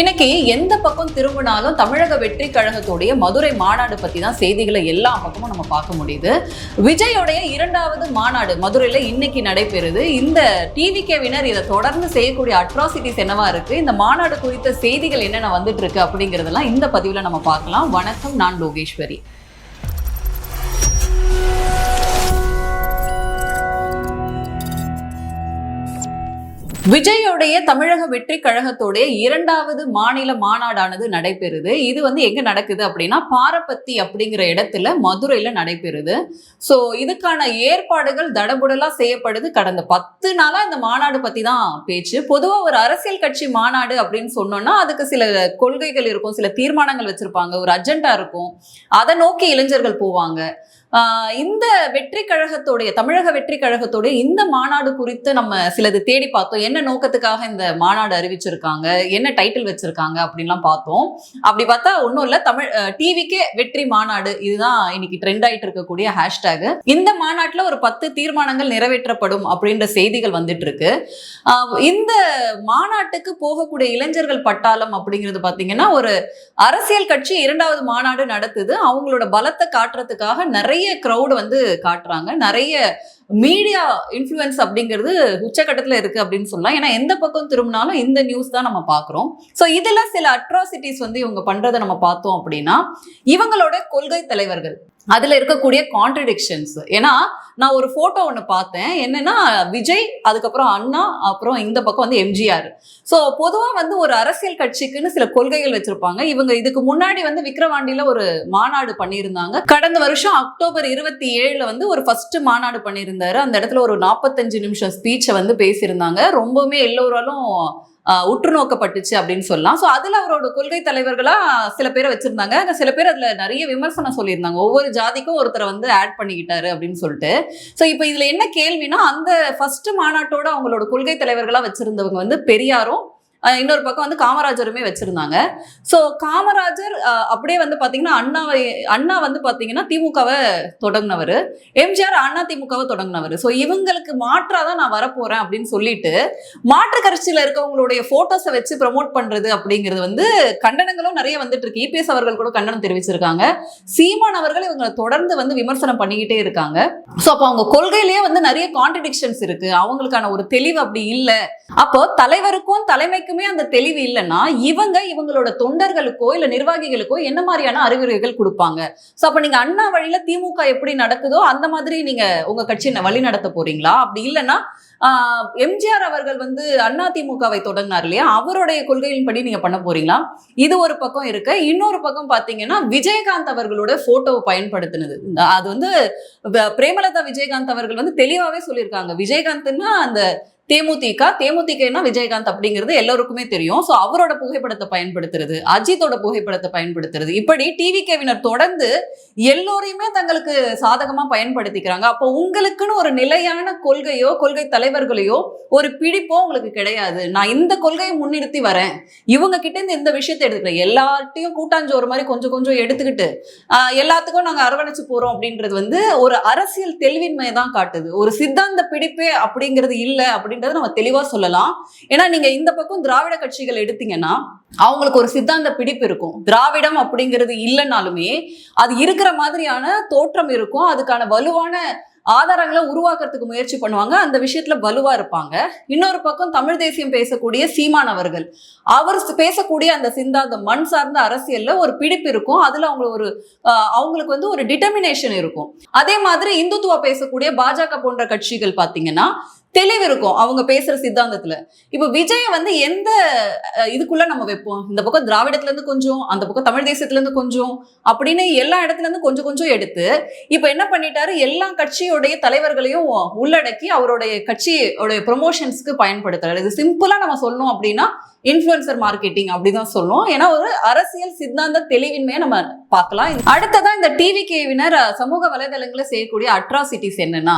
இன்னைக்கு எந்த பக்கம் திரும்பினாலும் தமிழக வெற்றி கழகத்துடைய மதுரை மாநாடு பத்தி தான் செய்திகளை எல்லா பக்கமும் நம்ம பார்க்க முடியுது. விஜயோடைய இரண்டாவது மாநாடு மதுரையில இன்னைக்கு நடைபெறுது. இந்த டிவிகேவினர் இதை தொடர்ந்து செய்யக்கூடிய அட்ராசிட்டிஸ் என்னவா இருக்கு? இந்த மாநாடு குறித்த செய்திகள் என்னென்ன வந்துட்டு இருக்கு அப்படிங்கறதெல்லாம் இந்த பதிவுல நம்ம பார்க்கலாம். வணக்கம் நான் லோகேஸ்வரி. விஜயோடைய தமிழக வெற்றி கழகத்தோடைய இரண்டாவது மாநில மாநாடானது நடைபெறுது. இது வந்து எங்க நடக்குது அப்படின்னா பாரபத்தி அப்படிங்கிற இடத்துல மதுரையில நடைபெறுது. ஸோ இதுக்கான ஏற்பாடுகள் தடபுடலா செய்யப்படுது. கடந்த பத்து நாளா இந்த மாநாடு பத்தி தான் பேச்சு. பொதுவா ஒரு அரசியல் கட்சி மாநாடு அப்படின்னு சொன்னோம்னா அதுக்கு சில கொள்கைகள் இருக்கும் சில தீர்மானங்கள் வச்சிருப்பாங்க. ஒரு அஜெண்டா இருக்கும். அதை நோக்கி இளைஞர்கள் போவாங்க. இந்த வெற்றி கழகத்தோடைய தமிழக வெற்றி கழகத்தோடைய இந்த மாநாடு குறித்து நம்ம சிலது தேடி பார்த்தோம். என்ன நோக்கத்துக்காக இந்த மாநாடு அறிவிச்சிருக்காங்க? என்ன டைட்டில் வச்சிருக்காங்க? அப்படின்லாம் பார்த்தோம். அப்படி பார்த்தா ஒன்றும் இல்லை. தமிழ் டிவிக்கே வெற்றி மாநாடு. இதுதான் இன்னைக்கு ட்ரெண்ட் ஆயிட்டு இருக்கக்கூடிய ஹேஷ்டேக் இந்த மாநாட்டில் ஒரு பத்து தீர்மானங்கள் நிறைவேற்றப்படும் அப்படின்ற செய்திகள் வந்துட்டு இருக்கு இந்த மாநாட்டுக்கு போகக்கூடிய இளைஞர்கள் பட்டாளம் அப்படிங்கிறது பார்த்தீங்கன்னா ஒரு அரசியல் கட்சி இரண்டாவது மாநாடு நடத்துது. அவங்களோட பலத்தை காட்டுறதுக்காக நிறைய நிறைய க்ரௌடு வந்து காட்டுறாங்க. நிறைய மீடியா இன்ஃப்ளூயன்ஸ் அப்படிங்கிறது உச்சக்கட்டத்தில் இருக்கு அப்படின்னு சொல்லலாம். ஏன்னா எந்த பக்கம் திரும்பினாலும் இந்த நியூஸ் தான் நம்ம பார்க்குறோம். ஸோ இதில் சில அட்ராசிட்டிஸ் வந்து இவங்க பண்றதை நம்ம பார்த்தோம் அப்படின்னா இவங்களோட கொள்கை தலைவர்கள். அதுல இருக்கக்கூடிய கான்ட்ரடிக்ஷன்ஸ் ஏன்னா நான் ஒரு போட்டோ ஒன்று பார்த்தேன். என்னன்னா விஜய் அதுக்கப்புறம் அண்ணா அப்புறம் இந்த பக்கம் வந்து எம்ஜிஆர் ஸோ பொதுவாக வந்து ஒரு அரசியல் கட்சிக்குன்னு சில கொள்கைகள் வச்சிருப்பாங்க. இவங்க இதுக்கு முன்னாடி வந்து விக்ரவாண்டியில் ஒரு மாநாடு பண்ணியிருந்தாங்க. கடந்த வருஷம் அக்டோபர் இருபத்தி ஏழுல வந்து ஒரு ஃபர்ஸ்ட் மாநாடு பண்ணியிருந்தாரு. அந்த இடத்துல ஒரு நாற்பத்தஞ்சு நிமிஷம் ஸ்பீச்சை வந்து பேசியிருந்தாங்க. ரொம்பவுமே எல்லோராலும் உற்று நோக்கப்பட்டுச்சு அப்படின்னு சொல்லலாம். ஸோ அதில் அவரோட கொள்கை தலைவர்களாக சில பேரை வச்சுருந்தாங்க. சில பேர் அதில் நிறைய விமர்சனம் சொல்லியிருந்தாங்க. ஒவ்வொரு ஜாதிக்கும் ஒருத்தரை வந்து ஆட் பண்ணிக்கிட்டாரு அப்படின்னு சொல்லிட்டு. ஸோ இப்போ இதில் என்ன கேள்வினா அந்த ஃபர்ஸ்ட் மாநாட்டோட அவங்களோட கொள்கை தலைவர்களாக வச்சுருந்தவங்க வந்து பெரியாரும் இன்னொரு பக்கம் வந்து காமராஜருமே வச்சிருந்தாங்க. ஸோ காமராஜர் அப்படியே வந்து பார்த்தீங்கன்னா அண்ணாவை அண்ணா வந்து பார்த்தீங்கன்னா திமுகவை தொடங்கினவர். எம்ஜிஆர் அண்ணா திமுகவை தொடங்கினவர். ஸோ இவங்களுக்கு மாற்றா தான் நான் வரப்போறேன் அப்படின்னு சொல்லிட்டு மாற்று கட்சியில் இருக்கவங்களுடைய ஃபோட்டோஸை வச்சு ப்ரமோட் பண்றது அப்படிங்கிறது வந்து கண்டனங்களும் நிறைய வந்துட்டு இருக்கு. இபிஎஸ் அவர்கள் கூட கண்டனம் தெரிவிச்சிருக்காங்க. சீமான் அவர்கள் இவங்களை தொடர்ந்து வந்து விமர்சனம் பண்ணிக்கிட்டே இருக்காங்க. ஸோ அப்போ அவங்க கொள்கையிலேயே வந்து நிறைய கான்ட்ரடிக்ஷன்ஸ் இருக்கு. அவங்களுக்கான ஒரு தெளிவு அப்படி இல்லை. அப்போ தலைவருக்கும் தலைமை தலைமைக்குமே அந்த தெளிவு இல்லைன்னா இவங்க இவங்களோட தொண்டர்களுக்கோ இல்ல நிர்வாகிகளுக்கோ என்ன மாதிரியான அறிவுரைகள் கொடுப்பாங்க? சோ அப்ப நீங்க அண்ணா வழியில திமுக எப்படி நடக்குதோ அந்த மாதிரி நீங்க உங்க கட்சியை வழி நடத்த போறீங்களா? அப்படி இல்லைன்னா ஆஹ், எம்ஜிஆர் அவர்கள் வந்து அண்ணா திமுகவை தொடங்கினார் இல்லையா? அவருடைய கொள்கையின்படி நீங்க பண்ண போறீங்களா? இது ஒரு பக்கம் இருக்கு. இன்னொரு பக்கம் பாத்தீங்கன்னா விஜயகாந்த் அவர்களோட போட்டோவை பயன்படுத்தினது. அது வந்து பிரேமலதா விஜயகாந்த் அவர்கள் வந்து தெளிவாவே சொல்லியிருக்காங்க. விஜயகாந்த்னா அந்த தேமுதிக தேமுதிகனா விஜயகாந்த் அப்படிங்கிறது எல்லாருக்குமே தெரியும். ஸோ அவரோட புகைப்படத்தை பயன்படுத்துறது அஜித்தோட புகைப்படத்தை பயன்படுத்துறது. இப்படி டிவிகேவினர் தொடர்ந்து எல்லோரையுமே தங்களுக்கு சாதகமா பயன்படுத்திக்கிறாங்க. அப்போ உங்களுக்குன்னு ஒரு நிலையான கொள்கையோ கொள்கை தலைவர்களையோ ஒரு பிடிப்போ உங்களுக்கு கிடையாது. நான் இந்த கொள்கையை முன்னிறுத்தி வரேன். இவங்க கிட்ட இருந்து இந்த விஷயத்தை எடுத்துக்கிறேன். எல்லார்ட்டையும் கூட்டாஞ்சோறு மாதிரி கொஞ்சம் கொஞ்சம் எடுத்துக்கிட்டு எல்லாத்துக்கும் நாங்கள் அரவணைச்சு போறோம் அப்படின்றது வந்து ஒரு அரசியல் தெளிவின்மையை தான் காட்டுது. ஒரு சித்தாந்த பிடிப்பே அப்படிங்கிறது இல்லை அப்படின்னு அப்படின்றத நம்ம தெளிவா சொல்லலாம். ஏன்னா நீங்க இந்த பக்கம் திராவிட கட்சிகள் எடுத்தீங்கன்னா அவங்களுக்கு ஒரு சித்தாந்த பிடிப்பு இருக்கும். திராவிடம் அப்படிங்கிறது இல்லைனாலுமே அது இருக்கிற மாதிரியான தோற்றம் இருக்கும். அதுக்கான வலுவான ஆதாரங்களை உருவாக்குறதுக்கு முயற்சி பண்ணுவாங்க. அந்த விஷயத்துல வலுவா இருப்பாங்க. இன்னொரு பக்கம் தமிழ் தேசியம் பேசக்கூடிய சீமான் அவர்கள். அவர் பேசக்கூடிய அந்த சிந்தாந்த மண் சார்ந்த அரசியல்ல ஒரு பிடிப்பு இருக்கும். அதுல அவங்க ஒரு அவங்களுக்கு வந்து ஒரு டிட்டர்மினேஷன் இருக்கும். அதே மாதிரி இந்துத்துவா பேசக்கூடிய பாஜக போன்ற கட்சிகள் பாத்தீங்கன்னா தெளிவு இருக்கும் அவங்க பேசுற சித்தாந்தத்துல. இப்போ விஜய் வந்து எந்த இதுக்குள்ள நம்ம வைப்போம்? இந்த பக்கம் திராவிடத்துல இருந்து கொஞ்சம் அந்த பக்கம் தமிழ் தேசியத்துல இருந்து கொஞ்சம் அப்படின்னு எல்லா இடத்துல இருந்து கொஞ்சம் கொஞ்சம் எடுத்து இப்போ என்ன பண்ணிட்டாரு? எல்லா கட்சியோடைய தலைவர்களையும் உள்ளடக்கி அவருடைய கட்சியோடைய ப்ரொமோஷன்ஸ்க்கு பயன்படுத்துறாரு. இது சிம்பிளா நம்ம சொல்லணும் அப்படின்னா இன்ஃப்ளூயன்சர் மார்க்கெட்டிங் அப்படிதான் சொல்லுவோம் ஏன்னா ஒரு அரசியல் சித்தாந்த தெளிவின்மையை நம்ம பார்க்கலாம். அடுத்ததா இந்த டிவி கேவினர் சமூக வலைதளங்களில் செய்யக்கூடிய அட்ராசிட்டிஸ் என்னன்னா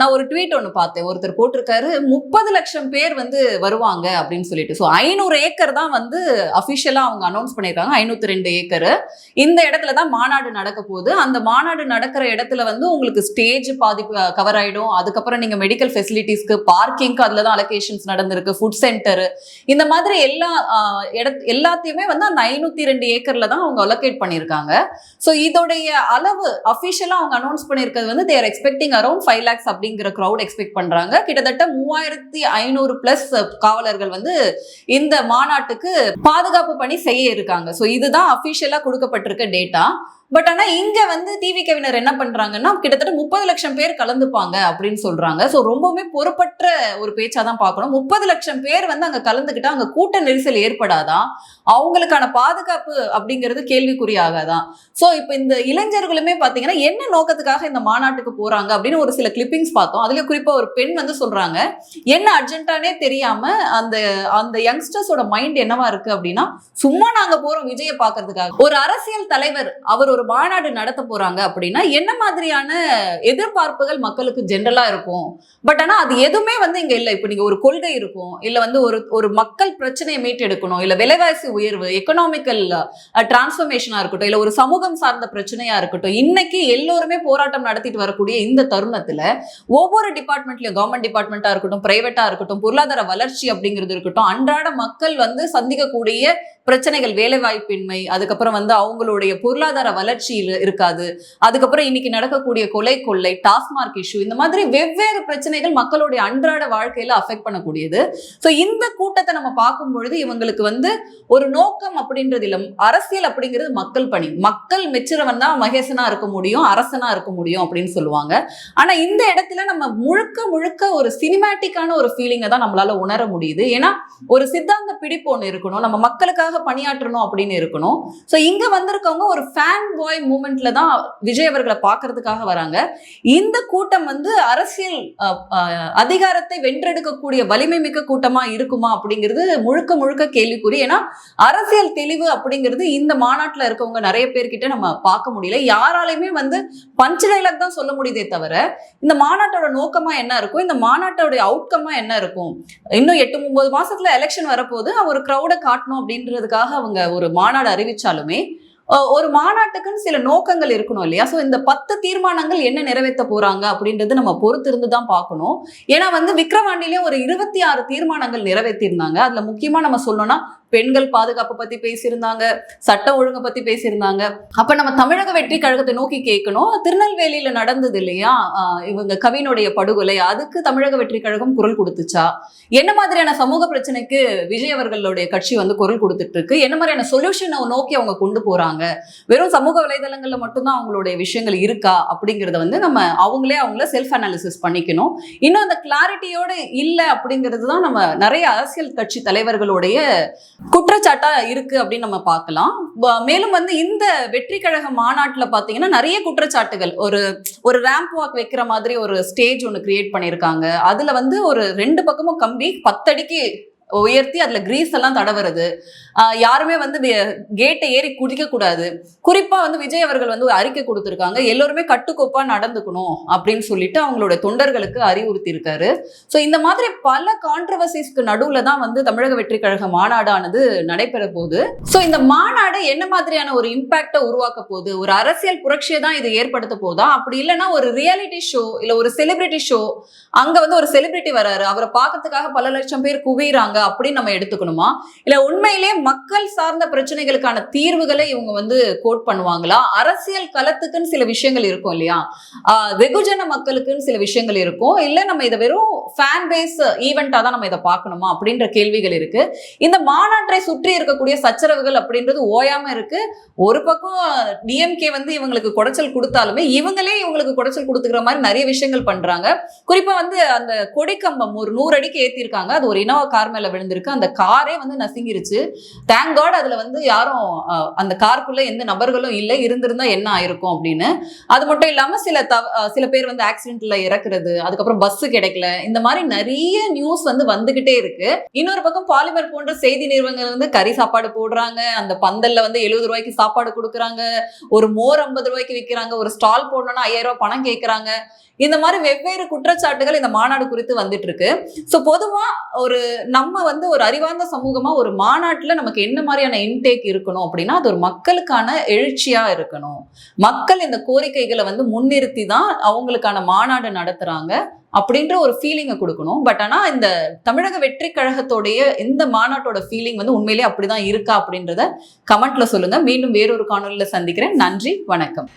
நான் ஒரு ட்வீட் ஒன்று பார்த்தேன். ஒரு ஒருத்தர் போட்டிருக்காரு. முப்பது லட்சம் பேர் வந்து வருவாங்க அப்படின்னு சொல்லிட்டு. ஸோ ஐநூறு ஏக்கர் தான் வந்து அஃபிஷியலாக அவங்க அனௌன்ஸ் பண்ணியிருக்காங்க. ஐநூற்றி ரெண்டு ஏக்கர். இந்த இடத்துல தான் மாநாடு நடக்க போகுது. அந்த மாநாடு நடக்கிற இடத்துல வந்து உங்களுக்கு ஸ்டேஜ் பாதிப்பு கவர் ஆகிடும் அதுக்கப்புறம் நீங்கள் மெடிக்கல் ஃபெசிலிட்டிஸ்க்கு பார்க்கிங்க்கு அதில் தான் அலோகேஷன்ஸ் நடந்திருக்கு. ஃபுட் சென்டர் இந்த மாதிரி எல்லா இட இடத் எல்லாத்தையுமே வந்து அந்த ஐநூற்றி ரெண்டு ஏக்கரில் தான் அவங்க அலோகேட் பண்ணியிருக்காங்க. ஸோ இதோடைய அளவு அஃபிஷியலாக அவங்க அனௌன்ஸ் பண்ணியிருக்கிறது வந்து there expecting around five lakhs அப்படிங்கிற க்ரௌட் எக்ஸ்பெக்ட் கிட்டத்தட்ட மூவாயிரத்தி ஐநூறு பிளஸ் காவலர்கள் வந்து இந்த மாநாட்டுக்கு பாதுகாப்பு பணி செய்ய இருக்காங்க. ஸோ இதுதான் அஃபிஷியலாக கொடுக்கப்பட்டிருக்க டேட்டா பட் ஆனா இங்க வந்து டிவி கவினர் என்ன பண்றாங்கன்னா கிட்டத்தட்ட முப்பது லட்சம் பேர் கலந்துப்பாங்க அப்படின்னு சொல்றாங்க. ஸோ ரொம்பவுமே பொறுப்பற்ற ஒரு பேச்சா தான் பார்க்கணும். முப்பது லட்சம் பேர் வந்து அங்க கலந்துக்கிட்டா அங்க கூட்ட நெரிசல் ஏற்படாதான் அவங்களுக்கான பாதுகாப்பு அப்படிங்கிறது கேள்விக்குறியாகாதான் ஸோ இப்போ இந்த இளைஞர்களுமே பார்த்தீங்கன்னா என்ன நோக்கத்துக்காக இந்த மாநாட்டுக்கு போறாங்க அப்படின்னு ஒரு சில கிளிப்பிங்ஸ் பார்த்தோம். அதுல குறிப்பா ஒரு பெண் வந்து சொல்றாங்க என்ன அர்ஜென்ட்டானே தெரியாம அந்த அந்த யங்ஸ்டர்ஸோட மைண்ட் என்னவா இருக்கு அப்படின்னா சும்மா நாங்க போறோம் விஜயை பார்க்கறதுக்காக. ஒரு அரசியல் தலைவர் அவர் ஒரு மாநாடு நடத்த போறாங்க அப்படின்னா என்ன மாதிரியான எதிர்பார்ப்புகள் மக்களுக்கு ஜென்ரலா இருக்கும்? பட் ஆனா அது எதுவுமே வந்து இங்க இல்லை. இப்போ நீங்க ஒரு கொள்கை இருக்கும் இல்ல வந்து ஒரு ஒரு மக்கள் பிரச்சனையை மீட்டெடுக்கணும் இல்ல விலைவாசி உயர்வு எக்கனாமிக்கல் டிரான்ஸ்ஃபர்மேஷனா இருக்கட்டும் இல்ல ஒரு சமூகம் சார்ந்த பிரச்சனையா இருக்கட்டும் இன்னைக்கு எல்லோருமே போராட்டம் நடத்திட்டு வரக்கூடிய இந்த தருணத்துல ஒவ்வொரு டிபார்ட்மெண்ட்லயும் கவர்மெண்ட் டிபார்ட்மெண்ட்டா இருக்கட்டும் பிரைவேட்டா இருக்கட்டும் பொருளாதார வளர்ச்சி அப்படிங்கிறது இருக்கட்டும் அன்றாட மக்கள் வந்து சந்திக்கக்கூடிய பிரச்சனைகள் வேலைவாய்ப்பின்மை அதுக்கப்புறம் வந்து அவங்களுடைய பொருளாதார வளர்ச்சி இருக்காது. அதுக்கப்புறம் இன்னைக்கு நடக்கக்கூடிய கொலை கொள்ளை டாஸ்மார்க் இஷ்யூ இந்த மாதிரி வெவ்வேறு பிரச்சனைகள் மக்களுடைய அன்றாட வாழ்க்கையில அஃபெக்ட் பண்ணக்கூடியது. ஸோ இந்த கூட்டத்தை நம்ம பார்க்கும் பொழுது இவங்களுக்கு வந்து ஒரு நோக்கம் அப்படின்றது இல்லை அரசியல் அப்படிங்கிறது மக்கள் பணி. மக்கள் மெச்சுறவன் தான் மகேசனா இருக்க முடியும் அரசனா இருக்க முடியும் அப்படின்னு சொல்லுவாங்க. ஆனா இந்த இடத்துல நம்ம முழுக்க முழுக்க ஒரு சினிமேட்டிக்கான ஒரு ஃபீலிங்கை தான் நம்மளால உணர முடியுது. ஏன்னா ஒரு சித்தாந்த பிடிப்பு ஒன்று இருக்கணும். நம்ம மக்களுக்காக பணியாற்றணும் அப்படின்னு இருக்கணும். ஸோ இங்க வந்திருக்கவங்க ஒரு ஃபேன் பாய் மூமெண்ட்ல தான் விஜய் அவர்களை பார்க்கறதுக்காக வராங்க. இந்த கூட்டம் வந்து அரசியல் அதிகாரத்தை வென்றெடுக்கக்கூடிய வலிமை மிக்க கூட்டமா இருக்குமா அப்படிங்கிறது முழுக்க முழுக்க கேள்விக்குறி. ஏன்னா அரசியல் தெளிவு அப்படிங்கிறது இந்த மாநாட்டில் இருக்கவங்க நிறைய பேர்கிட்ட நம்ம பார்க்க முடியல. யாராலையுமே வந்து பஞ்ச் டைலாக் தான் சொல்ல முடியுதே தவிர இந்த மாநாட்டோட நோக்கமா என்ன இருக்கும்? இந்த மாநாட்டோட அவுட்கமா என்ன இருக்கும்? இன்னும் எட்டு ஒன்பது மாசத்துல எலெக்ஷன் வரப்போது ஒரு க்ரௌட காட்டணும் அப்படின்றதுக்காக அவங்க ஒரு மாநாடு அறிவிச்சாலுமே ஒரு மாநாட்டுக்குன்னு சில நோக்கங்கள் இருக்கணும் இல்லையா? ஸோ இந்த பத்து தீர்மானங்கள் என்ன நிறைவேற்ற போறாங்க அப்படின்றது நம்ம பொறுத்திருந்து தான் பார்க்கணும். ஏன்னா வந்து விக்ரவாண்டிலே ஒரு இருபத்தி ஆறு தீர்மானங்கள் நிறைவேற்றியிருந்தாங்க. அதுல முக்கியமா நம்ம சொல்லணும்னா பெண்கள் பாதுகாப்பு பத்தி பேசியிருந்தாங்க சட்ட ஒழுங்கை பத்தி பேசியிருந்தாங்க. அப்ப நம்ம தமிழக வெற்றி கழகத்தை நோக்கி கேட்கணும். திருநெல்வேலியில நடந்தது இல்லையா? இவங்க கவினுடைய படுகொலை அதுக்கு தமிழக வெற்றி கழகம் குரல் கொடுத்துச்சா? என்ன மாதிரியான சமூக பிரச்சனைக்கு விஜய் அவர்களுடைய கட்சி வந்து குரல் கொடுத்துட்டு இருக்கு? என்ன மாதிரியான சொல்யூஷனை நோக்கி அவங்க கொண்டு போறாங்க? வெறும் சமூக வலைதளங்கள்ல மட்டும்தான் அவங்களுடைய விஷயங்கள் இருக்கா அப்படிங்கறத வந்து நம்ம அவங்களே அவங்கள செல்ஃப் அனாலிசிஸ் பண்ணிக்கணும். இன்னும் அந்த கிளாரிட்டியோட இல்லை அப்படிங்கிறது தான் நம்ம நிறைய அரசியல் கட்சி தலைவர்களுடைய குற்றச்சாட்டா இருக்கு அப்படின்னு நம்ம பார்க்கலாம். மேலும் வந்து இந்த வெற்றி கழக மாநாட்டில் பாத்தீங்கன்னா நிறைய குற்றச்சாட்டுகள். ஒரு ஒரு ரேம்ப் வாக் வைக்கிற மாதிரி ஒரு ஸ்டேஜ் ஒன்று கிரியேட் பண்ணியிருக்காங்க. அதுல வந்து ஒரு ரெண்டு பக்கமும் கம்பி பத்தடிக்கு உயர்த்தி அதுல கிரீஸ் எல்லாம் தடவுறது. யாருமே வந்து கேட்டை ஏறி குதிக்க கூடாது. குறிப்பா வந்து விஜய் அவர்கள் வந்து ஒரு அறிக்கை கொடுத்திருக்காங்க. எல்லோருமே கட்டுக்கோப்பா நடந்துக்கணும் அப்படின்னு சொல்லிட்டு அவங்களோட தொண்டர்களுக்கு அறிவுறுத்தி இருக்காரு. ஸோ இந்த மாதிரி பல கான்ட்ரவர்சிஸ்க்கு நடுவுல தான் வந்து தமிழக வெற்றி கழக மாநாடானது நடைபெற போகுது. ஸோ இந்த மாநாடு என்ன மாதிரியான ஒரு இம்பாக்டை உருவாக்க போகுது? ஒரு அரசியல் புரட்சியை தான் இது ஏற்படுத்த போதா? அப்படி இல்லைன்னா ஒரு ரியாலிட்டி ஷோ இல்லை ஒரு செலிபிரிட்டி ஷோ அங்க வந்து ஒரு செலிபிரிட்டி வராரு. அவரை பார்க்கறதுக்காக பல லட்சம் பேர் குவிறாங்க அப்படின்னு நம்ம எடுத்துக்கணுமா? இல்ல உண்மையிலேயே மக்கள் சார்ந்த பிரச்சனைகளுக்கான தீர்வுகளை இவங்க வந்து கோட் பண்ணுவாங்களா? அரசியல் களத்துக்குன்னு சில விஷயங்கள் இருக்கும் இல்லையா? வெகுஜன மக்களுக்குன்னு சில விஷயங்கள் இருக்கும். இல்ல நம்ம இதை வெறும் ஃபேன் பேஸ் ஈவெண்டா தான் நம்ம இதை பார்க்கணுமா? அப்படின்ற கேள்விகள் இருக்கு. இந்த மாநாட்டை சுற்றி இருக்கக்கூடிய சச்சரவுகள் அப்படின்றது ஓயாம இருக்கு. ஒரு பக்கம் டிஎம்கே வந்து இவங்களுக்கு குடைச்சல் கொடுத்தாலுமே இவங்களே இவங்களுக்கு குடைச்சல் கொடுத்துக்கிற மாதிரி நிறைய விஷயங்கள் பண்றாங்க. குறிப்பா வந்து அந்த கொடி கம்பம் ஒரு நூறு அடிக்கு ஏத்திருக்காங்க. அது ஒரு இனோவா கார் மேல மேல விழுந்திருக்கு. அந்த காரே வந்து நசுங்கிருச்சு. தேங்க் காட் அதுல வந்து யாரும் அந்த காருக்குள்ள எந்த நபர்களும் இல்லை. இருந்திருந்தா என்ன ஆயிருக்கும் அப்படின்னு. அது மட்டும் இல்லாம சில தவ சில பேர் வந்து ஆக்சிடென்ட்ல இறக்குறது அதுக்கப்புறம் பஸ் கிடைக்கல. இந்த மாதிரி நிறைய நியூஸ் வந்து வந்துகிட்டே இருக்கு. இன்னொரு பக்கம் பாலிமர் போன்ற செய்தி நிறுவனங்கள் வந்து கறி சாப்பாடு போடுறாங்க. அந்த பந்தல்ல வந்து எழுபது ரூபாய்க்கு சாப்பாடு கொடுக்குறாங்க. ஒரு மோர் ஐம்பது ரூபாய்க்கு விற்கிறாங்க ஒரு ஸ்டால் போடணும்னா ஐயாயிரம் ரூபாய் பணம் கேட்கறாங்க இந்த மாதிரி வெவ்வேறு குற்றச்சாட்டுகள் இந்த மாநாடு குறித்து வந்துட்டு இருக்கு. ஸோ பொதுவா ஒரு நம்ம வந்து ஒரு அறிவார்ந்த சமூகமா ஒரு மாநாட்டில் நமக்கு என்ன மாதிரியான இன்டேக் இருக்கணும் அப்படின்னா அது ஒரு மக்களுக்கான எழுச்சியா இருக்கணும். மக்கள் இந்த கோரிக்கைகளை வந்து முன்னிறுத்தி தான் அவங்களுக்கான மாநாடு நடத்துறாங்க அப்படின்ற ஒரு ஃபீலிங்கை கொடுக்கணும். பட் ஆனால் இந்த தமிழக வெற்றி கழகத்தோடைய இந்த மாநாட்டோட ஃபீலிங் வந்து உண்மையிலேயே அப்படிதான் இருக்கா அப்படின்றத கமெண்ட்ல சொல்லுங்க. மீண்டும் வேறொரு காணொலியில் சந்திக்கிறேன். நன்றி வணக்கம்.